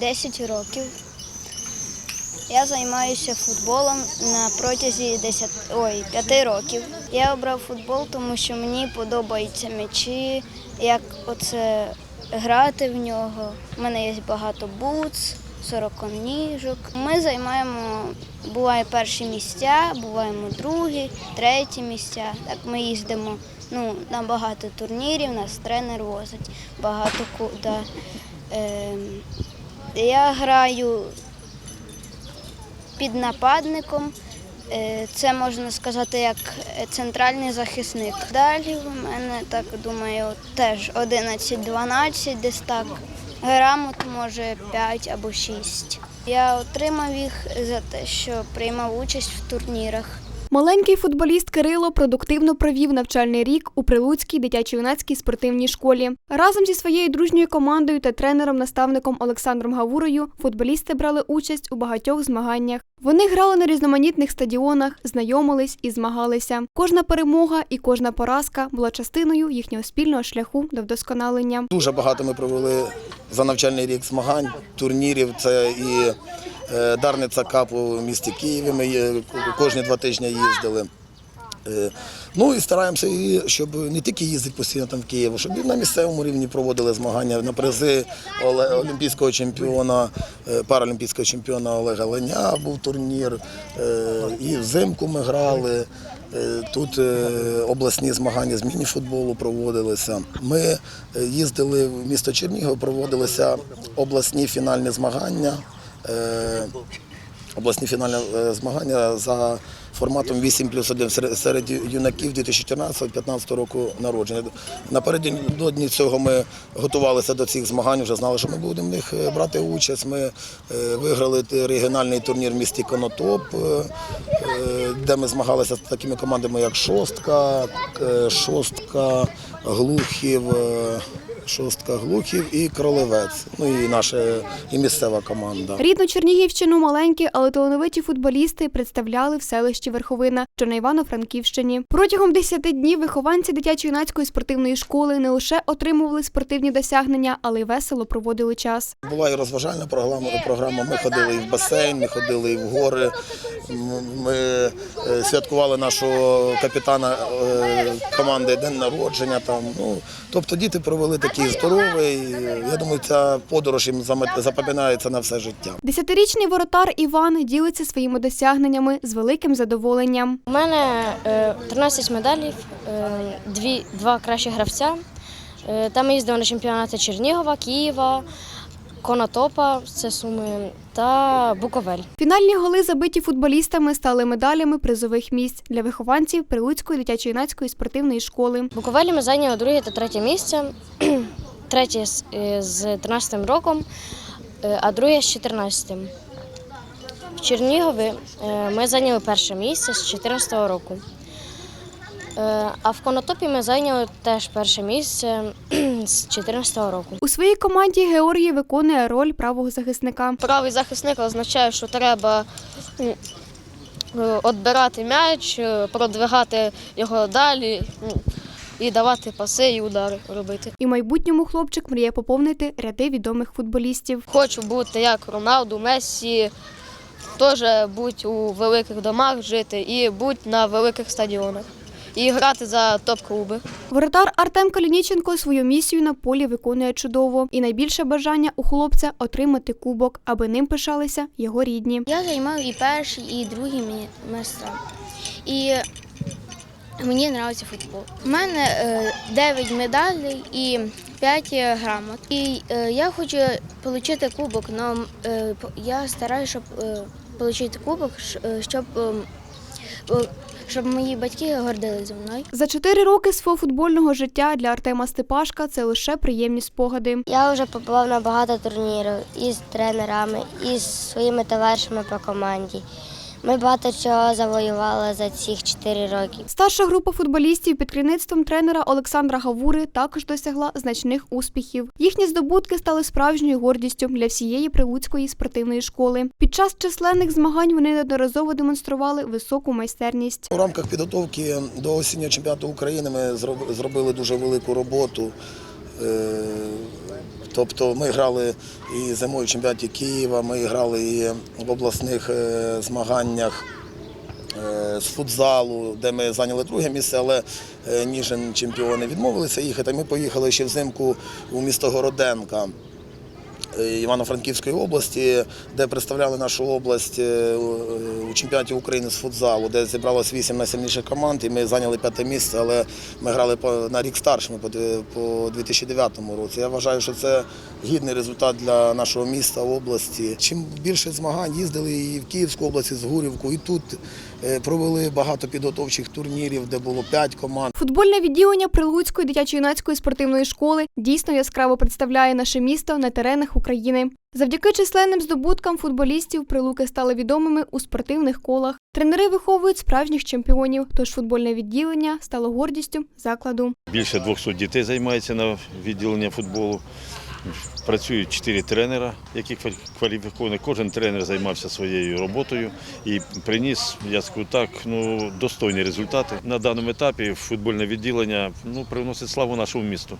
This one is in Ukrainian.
10 років. Я займаюся футболом на протязі 10, ой, 5 років. Я обрав футбол, тому що мені подобаються м'ячі, як оце грати в нього. У мене є багато бутс, сороконіжок. Ми займаємо, буває перші місця, буваємо другі, треті місця. Так ми їздимо ну, на багато турнірів, нас тренер возить багато куди. Ем, я граю під нападником. Е, Це можна сказати як е, центральний захисник. Далі в мене так думаю, теж 11-12, десь так. Грамот може 5 або 6. Я отримав їх за те, що приймав участь в турнірах. Маленький футболіст Кирило продуктивно провів навчальний рік у Прилуцькій дитячо-юнацькій спортивній школі. Разом зі своєю дружньою командою та тренером-наставником Олександром Гавурою футболісти брали участь у багатьох змаганнях. Вони грали на різноманітних стадіонах, знайомились і змагалися. Кожна перемога і кожна поразка була частиною їхнього спільного шляху до вдосконалення. Дуже багато ми провели за навчальний рік змагань, турнірів. Це і Дарниця Кап у місті Києві. Ми кожні два тижні їздили. Е, Ну і стараємося, щоб не тільки їздити постійно там в Київ, щоб і на місцевому рівні проводили змагання на призи олімпійського чемпіона, е, паралімпійського чемпіона Олега Леня був турнір. е, І взимку ми грали. Е, Тут е, обласні змагання з міні-футболу проводилися. Ми е, їздили в місто Чернігів, проводилися обласні фінальні змагання. Е, обласні фінальні е, змагання за форматом 8 плюс 1 серед- юнаків 2014-2015 року народження. Напередодні цього ми готувалися до цих змагань, вже знали, що ми будемо в них е, брати участь. Ми виграли регіональний турнір в місті Конотоп, де ми змагалися з такими командами, як Шостка, Шостка, Глухів. Шостка Глухів і Кролевець. Ну і наша і місцева команда. Рідну Чернігівщину маленькі, але талановиті футболісти представляли в селищі Верховина, що на Івано-Франківщині. Протягом 10 днів вихованці дитячо-юнацької спортивної школи не лише отримували спортивні досягнення, але й весело проводили час. Була і розважальна програма. програма. Ми ходили і в басейн, ми ходили і в гори. Ми е, святкували нашого капітана е, команди день народження. Там ну тобто діти провели такий здоровий. Я думаю, ця подорож їм запам'ятається на все життя. Десятирічний воротар Іван ділиться своїми досягненнями з великим задоволенням. У мене е, 13 медалів, е, дві, два кращі гравця. Е, Там ми їздили на чемпіонати Чернігова, Києва, Конотопа, це Суми, та Буковель. Фінальні голи, забиті футболістами, стали медалями призових місць для вихованців Прилуцької дитячо-юнацької спортивної школи. Буковелі ми зайняли друге та третє місце. Третє з, е, з 13 роком, е, а друге з 14. В Чернігові е, ми зайняли перше місце з 14 року. Е, А в Конотопі ми зайняли теж перше місце з 14 року. У своїй команді Георгій виконує роль правого захисника. Правий захисник означає, що треба е, відбирати м'яч, е, продвигати його далі і давати паси і удари робити. І в майбутньому хлопчик мріє поповнити ряди відомих футболістів. Хочу бути як Роналду, Мессі, теж бути у великих домах жити і бути на великих стадіонах. І грати за топ-клуби. Воротар Артем Калініченко свою місію на полі виконує чудово, і найбільше бажання у хлопця отримати кубок, аби ним пишалися його рідні. Я займав і перші, і другі мі- місця. І мені подобається футбол. У мене е, 9 медалей і 5 грамот. І е, я хочу отримати кубок, але я стараюся, щоб е, отримати кубок, щоб, щоб мої батьки гордили зі мною. За чотири роки свого футбольного життя для Артема Степашка це лише приємні спогади. Я вже побував на багато турнірів із тренерами, із своїми товаришами по команді. Ми багато чого завоювали за ці 4 роки. Старша група футболістів під керівництвом тренера Олександра Гавури також досягла значних успіхів. Їхні здобутки стали справжньою гордістю для всієї прилуцької спортивної школи. Під час численних змагань вони неодноразово демонстрували високу майстерність. У рамках підготовки до осіннього чемпіонату України ми зроб- зробили дуже велику роботу. Тобто ми грали і зимою в чемпіонаті Києва, ми грали і в обласних е, змаганнях е, з футзалу, де ми зайняли друге місце, але е, Ніжин чемпіони відмовилися їхати. Ми поїхали ще взимку у місто Городенка. Е, Івано-Франківської області, де представляли нашу область е, у чемпіонаті України з футзалу, де зібралось вісім найсильніших команд, і ми зайняли п'яте місце, але ми грали на рік старшими по 2009 році. Я вважаю, що це гідний результат для нашого міста, області. Чим більше змагань їздили і в Київську область, і Гурівку, і тут е, провели багато підготовчих турнірів, де було п'ять команд. Футбольне відділення Прилуцької дитячо-юнацької спортивної школи дійсно яскраво представляє наше місто на теренах України. Завдяки численним здобуткам футболістів прилуки стали відомими у спортивних колах. Тренери виховують справжніх чемпіонів, тож футбольне відділення стало гордістю закладу. Більше 200 дітей займається на відділенні футболу. Працюють чотири тренера, які квалі- кваліфіковані. Кожен тренер займався своєю роботою і приніс, я скажу так, ну, достойні результати. На даному етапі футбольне відділення ну, приносить славу нашому місту.